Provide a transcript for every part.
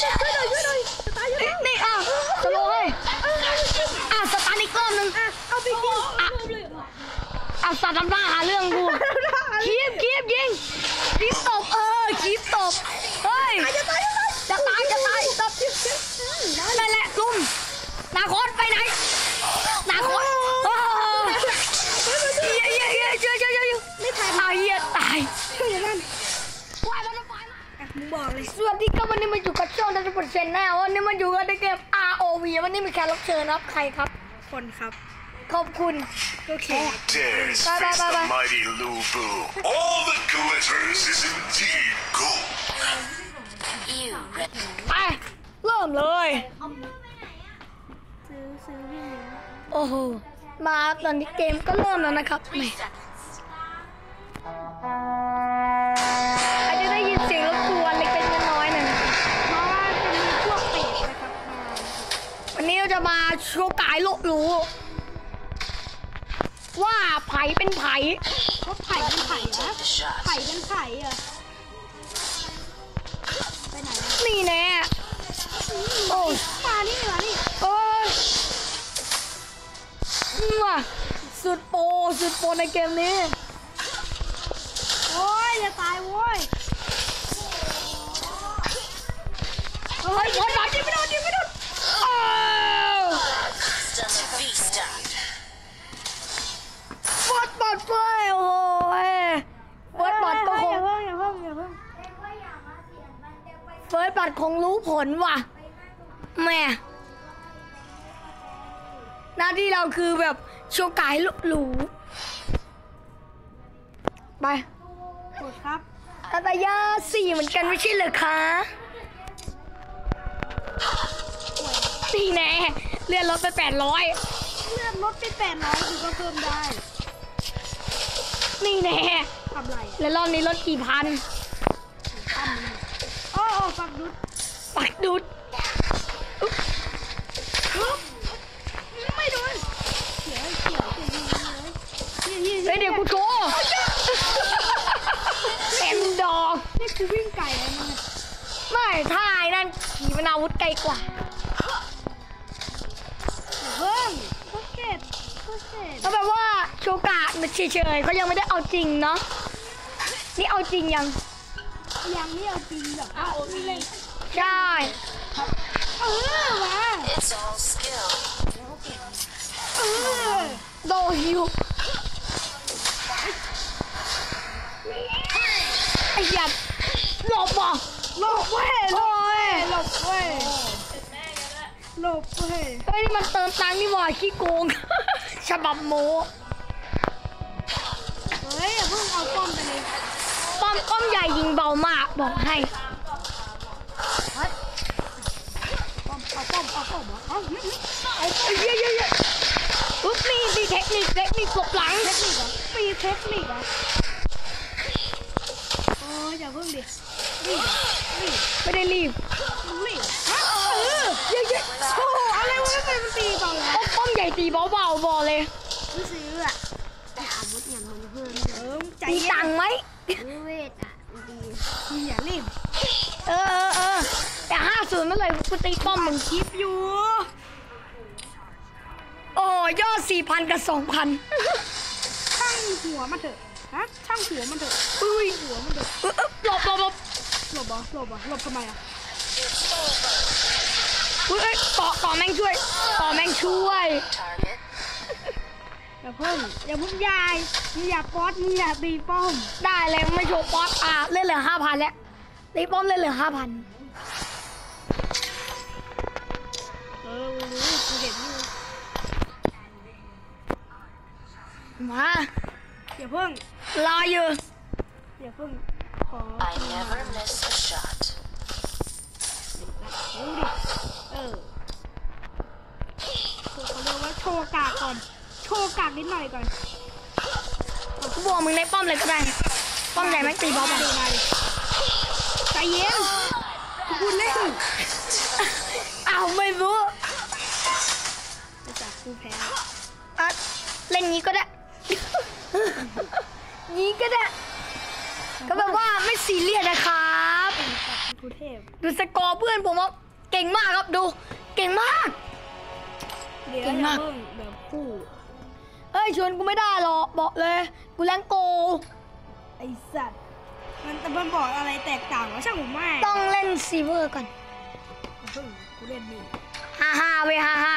ช่วยหน่อยช่วยหน่อยจะตายอยู่นี่แล้วนี่อะสโลว์ให้อะสตาร์ทอีกรอบหนึง อะเอาไปกินอะอะสัตว์ทำหน้าหาเรื่องกูคีบคีบยิงคีบตบเออคีบตบเฮ้ย จะตายจะตายจะตายจะตายตบ บช่องดัชเปอร์เซ็นต์แน่วันนี้มาอยู่กันในเกม ROV วันนี้มีแขกรับเชิญครับใครครับ คนครับ ขอบคุณ โอเค dares Bye, bye, face bye, the bye. mighty Lu Bu. All that glitters is indeed gold. ไป เริ่มเลย ซื้อซื้อวิ่งเลยนะโอ้โห มาตอนนี้เกมก็เริ่มแล้วนะครับแหม โชกายโลกรู้ ว่าไผ่เป็นไผ่เขาไผ่เป็นไผ่นะไผ่เป็นไผ่อะไปไหนนี่แน่โอ้ยมานี่มานี่เอ้ยมั่วสุดโปสุดโปในเกมนี้โอ้ยจะตายโว้ยเฮ้ยบอลบอลยิงไม่โดนยิงไม่โดน เฟ้ยโอ้ยเฟิร์สบอลก็คอย่างเพิ่งอย่าเพิ่งอย่าเพิ่งเฟิร์สบอลคงรู้ผลว่ะแม่หน้าที่เราคือแบบโชว์กายหรูไปกดครับอาตายาสี่เหมือนกันไม่ใช่เหรอคะนี่แน่เลื่อนรถไปแปดร้อยเลื่อนรถไปแปดร้อยคือก็เพิ่มได้ นี่แน่ทำไรอะแล้วรอบนี้รถกี่พันตั้มนี่โอ้โอ้ฟังดุดปักดุดฮึบไม่โดนเขียวเขียวเขียวเขียวเขียวเฮ้ยเดี๋ยวกูโชว์เต็มดอก นี่คือวิ่งไก่แล้วมันยไม่ท่าไอ้นั่นขี่มันอาวุธไกลกว่าอย่า เฉยๆเขายังไม่ได้เอาจริงเนาะนี่เอาจริงยัง ยังไม่เอาจริงแบบเอาเล่นใช่เออมา It's all skill. เออโดฮิวไอ้หยัดหลบบ่หลบเว้ยหลโอ้บยหลบเว้ยหลบเว้ยเฮ้ยนี่มันเติมตังค์นี่หว่าขี้โกงฉบับโมเฮ้ยอย่าเพิ่งเอาป้อมไปเลยป้อมป้อมใหญ่ยิงเบามากบอกให้ป้อมเอาป้อมเอาป้อมเหรอเอาหึหึเอ้ยเยอะเยอะเยอะอุ๊บมีมีเทคนิคเทคนิคหลบหลังเทคนิคเหรอมีเทคนิคเหรอโอ้ยอย่าเพิ่งดิรีบรีบไม่ได้รีบรีบฮะเออเยอะๆโอ้โหอะไรวะทำไมมันตีเบาแล้วป้อมใหญ่ตีเบาๆบาบอกเลยไม่ซื้ออะ มีเย็นตังค์ไหมเวทอะดีมึงอย่ารีบ เออเออเออแต่ห้าศูนย์เมื่อไหร่กูตีป้อมมึงคลิปอยู่ โอ้ยอดสี่พันกับสองพันช่างหัวมันเถอะฮะช่างหัวมันเถอะอุ้ยหัวมันเถอะหลบหลบหลบหลบเหรอหลบเหรอหลบทำไมอะอุ้ยเอ้ยต่อต่อแม่งช่วยต่อแม่งช่วย Target. อย่าเพิ่งอย่าเพิ่งยายมึงอย่าป๊อตมึงอย่าตีป้อม ได้เลยไม่โชว์ป๊อตอะเล่นเหลือห้าพันแล้วตีป้อมเล่นเหลือห้าพันเออรู้กูเห็นอยู่มาอย่าเพิ่งรออยู่อย่าเพิ่งขอ I never miss a shot. รู้ดิเออเขาเรียกว่าโชว์กากก่อน โชว์กากนิดหน่อยก่อนกูบอกมึงในป้อมเลยก็ได้เป้อมใหญ่แม่งตีบอลมาดิมาดิใจเย็นกูเล่นอ้าวไม่รู้จะจับกูแพ้อะเล่นงี้ก็ได้งี้ก็ได้ ก็แบบว่าไม่ซีเรียสนะครับกูเทพดูสกอร์เพื่อนผมว่าเก่งมากครับดู เก่งมากเดี๋ยวเก่งมากจะเพิ่มแบบคู่เฮ้ยชวนกูไม่ได้หรอกบอกเลย กูแรงโก ไอสัตว์ มันแต่มันบอกอะไรแตกต่างวะช่างผมไม่ต้องเล่นซีเวอร์ก่อนเพิ่งกูเล่นนี่ฮ่าฮ่าเว้ยฮ่าฮ่า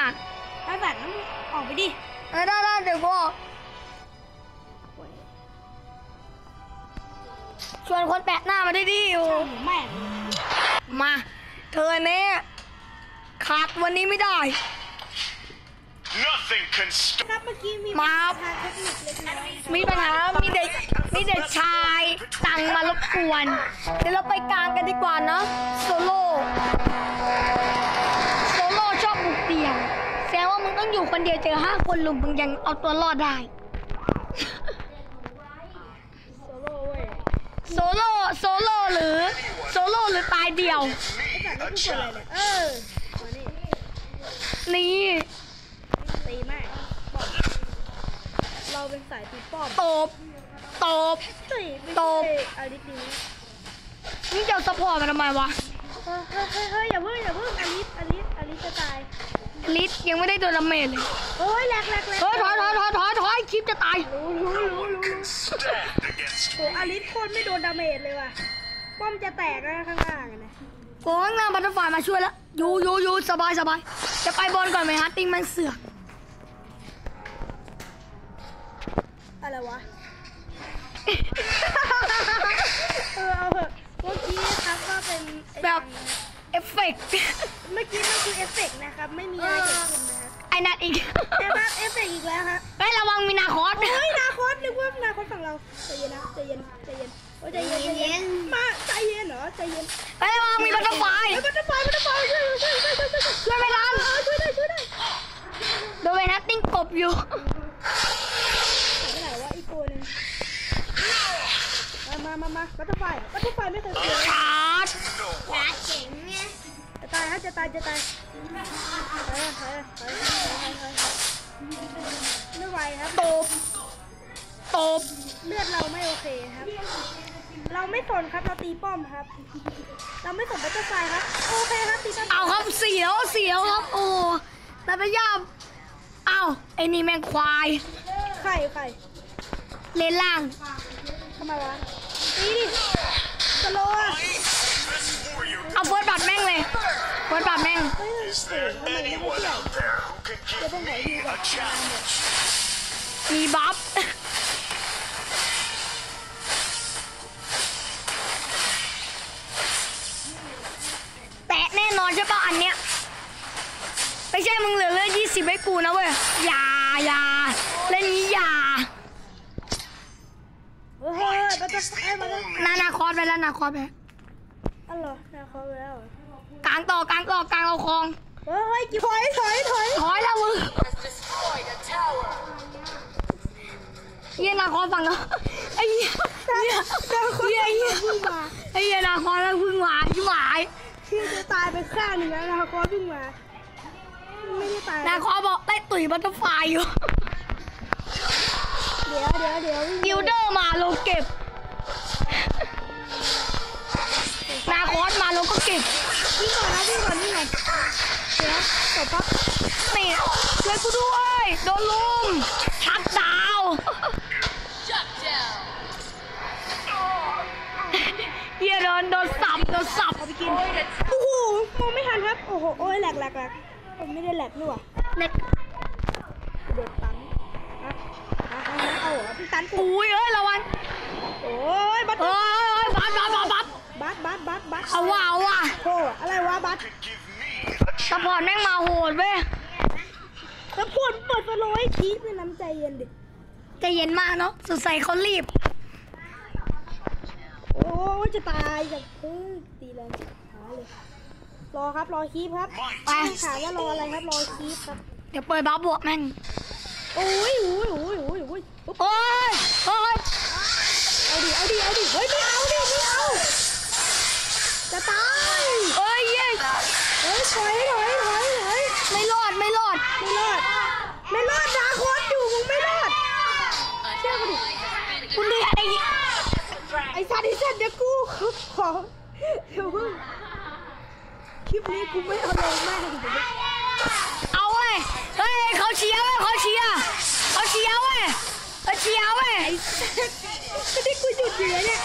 ไอ้แบบนั้นออกไปดิเออได้ได้เดี๋ยวกูออกชวนคนแปลกหน้ามาได้ดิโอช่างผมแม่งมา เธอเนี่ยขาดวันนี้ไม่ได้ Nothing can stop. ครับเมื่อกี้มีมาทางเทคนิคเล็กน้อยมีปัญหา มีเด็ก มีเด็กชายสั่งมารบกวน เดี๋ยวเราไปกลางกันดีกว่านะโซโล่ โซโล่ชอบบุกเดี่ยว แสดงว่ามึงต้องอยู่คนเดียวเจอห้าคนลุมมึงยังเอาตัวรอดได้ โซโล่เว้ยโซโล่ โซโล่หรือ โซโล่หรือตายเดี่ยวไอ้แบบนี้กูกดอะไรเนี่ยเออมานี่นี่ ตีแม่งป้อม เราเป็นสายตีป้อมตบ ตบ เฮ้ยไม่ตใช่บอาริสนี้นี่จะเอาซัพพอร์ตมาทำไมวะเฮ้ยเฮ้ยเฮ้ยเฮ้ยอย่าเพิ่งอย่าเพิ่งอาริสอาริสอาริสจะตายลิสยังไม่ได้โดนดาเมจเลยโอ้ยแหลกแหลกแหลกเฮ้ยถอยถอยถอยถอยถอยคลิปจะตาย รู้รู้รู้รู้รู้ Can stand against โอ้อาริสโคตรไม่โดนดาเมจเลยว่ะ ป้อมจะแตกแล้วข้างล่างอะนะโอ้ยงานบัตเตอร์ไฟมาช่วยแล้ว อยู่อยู่อยู่สบายสบาย จะไปบอลก่อนไหมฮะ ติงมันเสือก อะไรวะ เออเอาเถอะเมื่อกี้ครับก็เป็นไอ้แบบ เอฟเฟกต์เมื่อกี้มันคือเอฟเฟกต์นะครับ ไม่มีอะไรเกิดขึ้นนะครับไอ้นัดอีกแต่ว่าเอฟเฟกต์อีกแล้วฮะเฮ้ยระวังมีนาคอส เฮ้ยนาคตนึกว่านาคตฝั่งเราใจเย็นนะใจเย็นใจเย็นโอ้ยใจเย็นใจเย็นมาใจเย็นเหรอใจเย็นเฮ้ยระวังมีบัตเตอร์ไฟเฮ้ยมันจะไปมันจะไปช่วยช่วยช่วยช่วยช่วยช่วยไม่ทันเออช่วยได้ช่วยได้ โดนไอ้นัดติ้งกบอยู่หายไปไหนวะอีกตัวหนึง มามามามาบัตเตอร์ไฟบัตเตอร์ไฟไม่เคยเจอชาร์จจะตายฮะจะตายจะตายเฮ้ยเฮ้ยเฮ้ยเฮ้ยเฮ้ยเฮ้ยไม่ไหวครับตบตบเลือดเราไม่โอเคครับ เราไม่สนครับเราตีป้อมครับ เราไม่สนบัตเตอร์ไฟครับโอเคครับตีป้อมเอาครับเสียวเสียวครับโอ้นาตยามเอาไอ้นี่แม่งควายไข่ไข่เลนล่างทำไมวะ ตีดิสโลว์อะ warrior. เอาเฟิร์สบัตรแม่งเลยเฟิร์สบัตรแม่งเฮ้ย Is there ทำไมไม่ anyone เกี่ยว out there who can give me a challenge? มีบัฟแตะแน่นอนใช่ปะอันเนี้ยไม่ใช่มึงเหลือเลือดยี่สิบให้กูนะเว้ยอย่าอย่าเล่นนี้อย่า เฮ้ยบัตเตอร์ไฟบัตเตอร์นานาคอสไปแล้วนาคอสไปอ๋อเหรอนาคอไปแล้วกลางต่อกลางต่อกลางเอาคลองเฮ้ยถอยถอยถอยถอยแล้วมึงเยี่ยนาคอสฝั่งแล้วไอ้เหี้ยเหี้ยเหี้ยเหี้ยเพิ่งมาไอ้เหี้ยนาคอสแล้วพึ่งหวายชิบหายที่จะตายไปข้างหนึ่งแล้วนาคอเพิ่งมาไม่ได้ตายนาคอสบอกได้ตุ๋ยบัตเตอร์ไฟอยู่ เดี๋ยวเดี๋ยวเดี๋ยวกิลเดอร์มาลงเก็บ นาคอสมาลงก็เก็บวิ่งก่อนนะวิ่งก่อนวิ่งก่อนเดี๋ยวจบปั๊บนี่ช่วยกูด้วยโดนลุมชักดาวน์เฮียโดนโดนสับโดนสับเอาไปกินโอ้โหมองไม่ทันครับ โอ้โหโอ้ยแหลกแหลกแหลกผมไม่ได้แหลกนี่หว่าเน็ตโดดตันอะอะอะเอาเหรอพี่ ตันกูอุ้ยเอ้ยระวังโอ้ยบัตเอ้ยเอ้ยบัฟบัฟบัฟบัฟบัตบัตบัตบัตเอาว่ะเอาว่ะโอ้อะไรวะบัต Give me a สปอร์ตแม่งมาโหดเว้ยแล้วพูดเปิดสโลว์ให้คีบด้วยน้ำใจเย็นดิใจเย็นมากเนาะสงสัยเขารีบ โอ้ยจะตายจากเฮ้ยตีแรงหาเลยรอครับรอคีบครับไปถามว่ารออะไรครับรอคีบครับ เดี๋ยวเปิดบัฟบวกแม่งโอ้ยโอ้ยโอ้ยโอ้ยโอ้ยโอ้ยโอ้ยเอาดิเอาดิเอาดิเฮ้ยไม่เอาดิไม่เอาจะตายเอ้ยเย้ยเฮ้ยถอยถอยถอยถอยไม่รอดไม่รอดไม่รอดไม่รอดดาโคตอยู่มึงไม่รอดเชื่อกูดิคุณดูไอ้ไอ้สัตว์ไอสัตว์เดี๋ยวกูขอเดี๋ยวมึงคลิปนี้กูไม่เอาลงแม่งเลยวมึง เอาเว้ยเฮ้ยเขาเชียร์เว้ยเขาเชียร์เขาเชียร์เว้ยเขาเชียร์เว้ยไอ้สัตว์ก็ที่กูหยุดอยู่เนี่ย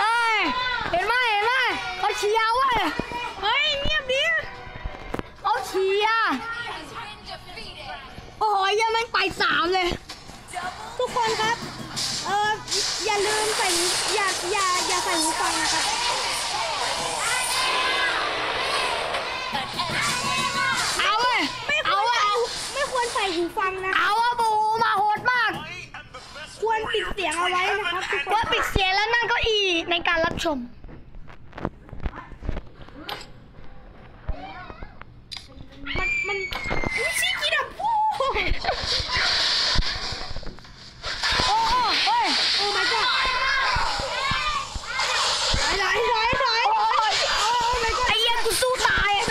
เอ้ยเห็นไหมเห็นไหมเขาเชียร์เว้ยเฮ้ยเงียบดิเขาเชียร์โอ้ยยังไม่ไปสามเลย ทุกคนครับเอออย่าลืมใส่อย่าอย่าอย่าใส่หูฟังนะครับ ฟังนะเอาว่าบูมาโหดมาก ควรปิดเสียงเอาไว้นะครับทุกคน ว่าปิดเสียงแล้วนั่งเก้าอี้ในการรับชม มันมันอุ้ยชี้กีดับพู โอ้โอ้เฮ้ย โอ้ my god ไหลไหลไหลไหล โอ้ย โอ้ my god ไอ้เหี้ยกูสู้ตายอะ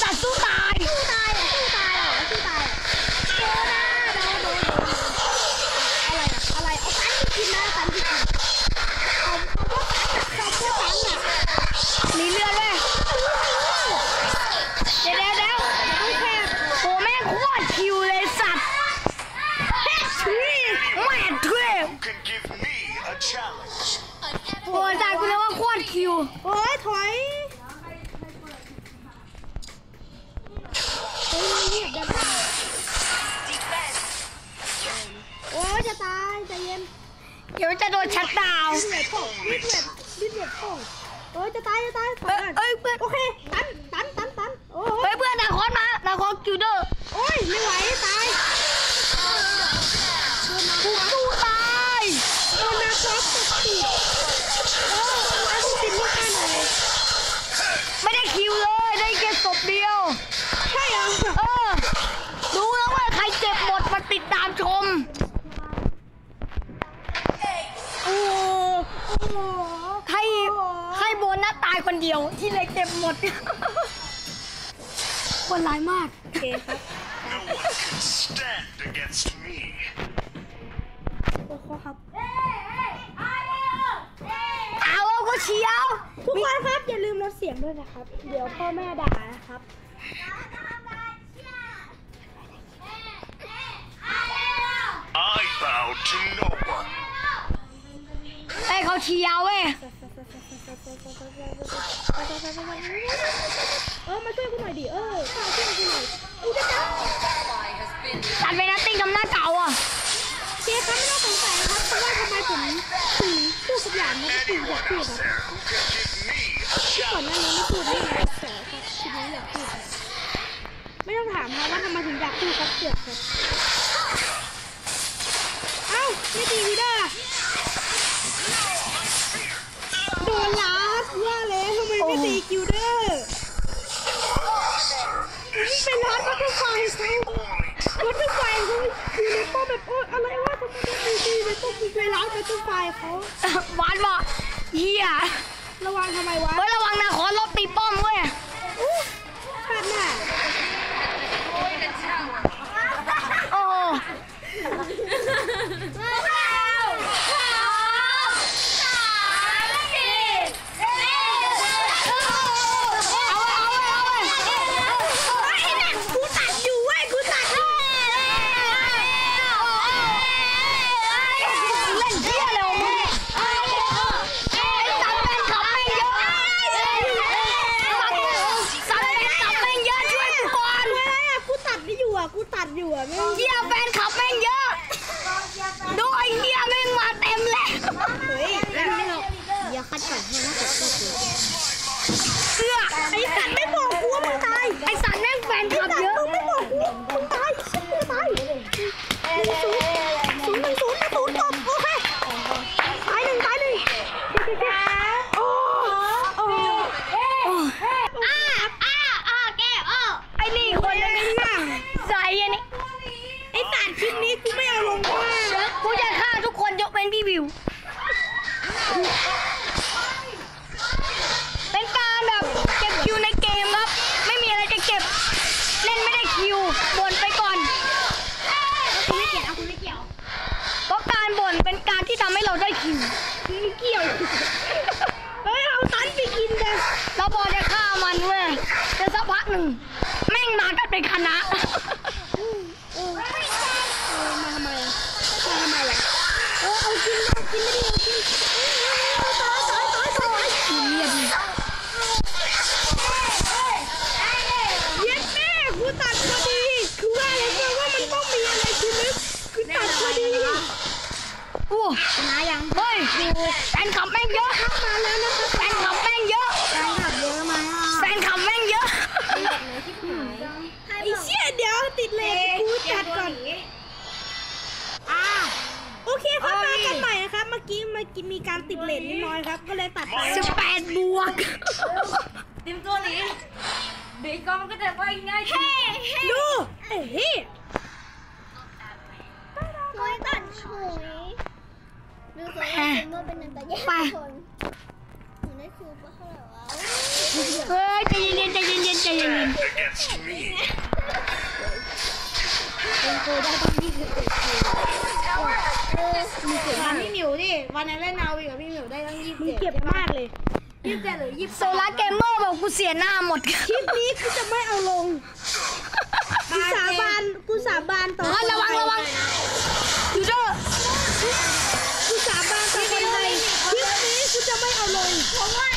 สัตว์สู้ตาย สู้ตายอะสู้ตายเหรอสู้ตายอะโดนนะโดนโดนโดนอะไรอะอะไรเอาตันไปกินนะตันไปกินเอาเอาพวกตันอะเอาพวกตันอะ มีเลือดเว้ยเดี๋ยวเดี๋ยวเดี๋ยว ไม่แค่ โอ้แม่งโคตรคิวเลยสัตว์แม่ทุยแม่ทุย Who can give me a challenge? โอ้ยตายกูเลยว่าโคตรคิว โอ้ยถอยเฮ้ยเงียบได้ไหมโอ้ยจะตายใจเย็นเดี๋ยวจะโดนชัดดาวน์ดิ้นเน็ตโป่งดิ้นเน็ตดิ้นเน็ตโป่งโอ้ยจะตายจะตายถอยก่อนเอ้ยเพื่อนโอเคตันตันตันตันโอ้เฮ้ยยเพื่อนนาคอสมานาคอสคิวเดอร์ โอ้ยไม่ไหว ดคนร้ายมาก โอเคครับ No one can stand against me. โอ้โหครับเอาเอาก็เชียวทุกคนครับอย่าลืมลดเสียงด้วยนะครับ เดี๋ยวพ่อแม่ด่านะครับ I bow to no one. ไอ้ยเขาเชียวเว้ย เออมาช่วยกูหน่อยดิเออมาช่วยกูหน่อยกูจะจับตัดไปนัตติ้งทำหน้าเก่าอะเจ๊ครับไม่ต้องสงสัยครับเพราะว่าทำไมผมถึงพูดกับหลานมาถึงอยากพูดครับก่อนหน้านี้ไม่พูดไม่ไงแต่ครับทีนี้อยากพูดไม่ต้องถามครับว่าทำไมถึงอยากพูดครับเสือกครับเอ้าไม่ตีวีเดอ ไม่ตีในป้อมกูไปลัดวัตถุไฟเขาหวานบอกเฮียระวังทำไมวะเฮ้ยระวังนาคอสลบตีป้อมเว้ย อู้ชาติหน้า โอ้โหเอาเว้ยเอาเว้ยเอาเว้ย ไอ้นั่นกูตัดอยู่เว้ยกูตัดอยู่ เล่นเที่ยเลยมึงไอ้สัตว์แม่งขับแม่งเยอะสัตว์แม่งขับแม่งเยอะช่วยกูก่อน อะไรอะกูตัดไม่อยู่อะกูตัดอยู่อะไม่ เฮียแฟนขับแม่งเยอะดูไอ้เฮียแม่งมาเต็มเลย เฮ้ยแล้วไม่หรอกอย่าคัดก่อนให้นะกดกด เสื้อ ไอ้สัตว์ไม่บอกกูว่ามึงตาย ไอ้สัตว์แม่งแฟน ไอ้ ขับ สัต เย ว์ อะ มึงไม่บอกกูมึงตายชิบมึงตายห นึ่งศูนย์ศูนย์หนึ่งศูนย์หนึ่งศูนย์จบโอเคตายหนึ่งตายหนึ่งโอ้โอ้ อ้าอ้าอ้าแก้วอ้อไอ้นี่คนนึงน่ะใส่อันนี้ ไอ้สัตว์คลิปนี้กูไม่เอาลงว่า กูจะฆ่าทุกคนยกเว้น เป็นพี่วิว เป็นการแบบเก็บคิวในเกมครับ ไม่มีอะไรจะเก็บ เล่นไม่ได้คิวบ่นไปก่อน คุณไม่เกี่ยวคุณไม่เกี่ยว เพราะการบ่นเป็นการที่ทำให้เราได้คิว ไม่เกี่ยว เฮ้ยเอาตันไปกินกัน เราพอจะฆ่ามันเว้ยแต่สักพัก หนึ่งแม่งมากันเป็นคณะ เออเออมาทำไมมาทำไมล่ะเออเอากินเอากินไม่ได้เอากินตายตายตายตาย ซีเรียสดิ เย็ดแม่กูตัดพอดีคือว่าอะไรคือว่ามันต้องมีอะไรคือนึกคือตัดพอดี โอ้ ชนะยัง เฮ้ยแฟนคลับแม่งเยอะ มาแล้วนะครับ แฟนคลับแม่งเยอะ แฟนคลับเยอะไหมอะ แฟนคลับแม่งเยอะ ไอ้เชี่ยเดี๋ยวติดเลนกูจัดก่อนอ่าโอเคครับมากันใหม่นะครับ เมื่อ กี้เมื่อกี้มีการติดเลนนิดหน้อยครับ ก็เลยตัดไปสิบแปดบวกเตรียมตัวหนีเด็กกองก็จะว่าง่ายดูเอ้ยน้อยตัดฉุยดูสิเมื่อเป็นนันตะแย่ไปคนหนูได้คิวไปเท่าไหร่วะเฮ้ยใจเย็นๆใจเย็นๆใจเย็น Against me. ถามพี่หมิวดิวันนั้นเล่นนาวีกับพี่หมิวได้ตั้งยี่สิบเจ็ดเก็บมากเลยยี่สิบเจ็ดหรือยี่สิบๆโซลาร์เกมเมอร์บอกกูเสียหน้าหมดคลิปนี้กูจะไม่เอาลงกูสาบานกูสาบานต่อเฮ้ยระวังระวังอยู่เด้อกูสาบานต่อคนไทยคลิปนี้กูจะไม่เอาลงเพราะว่า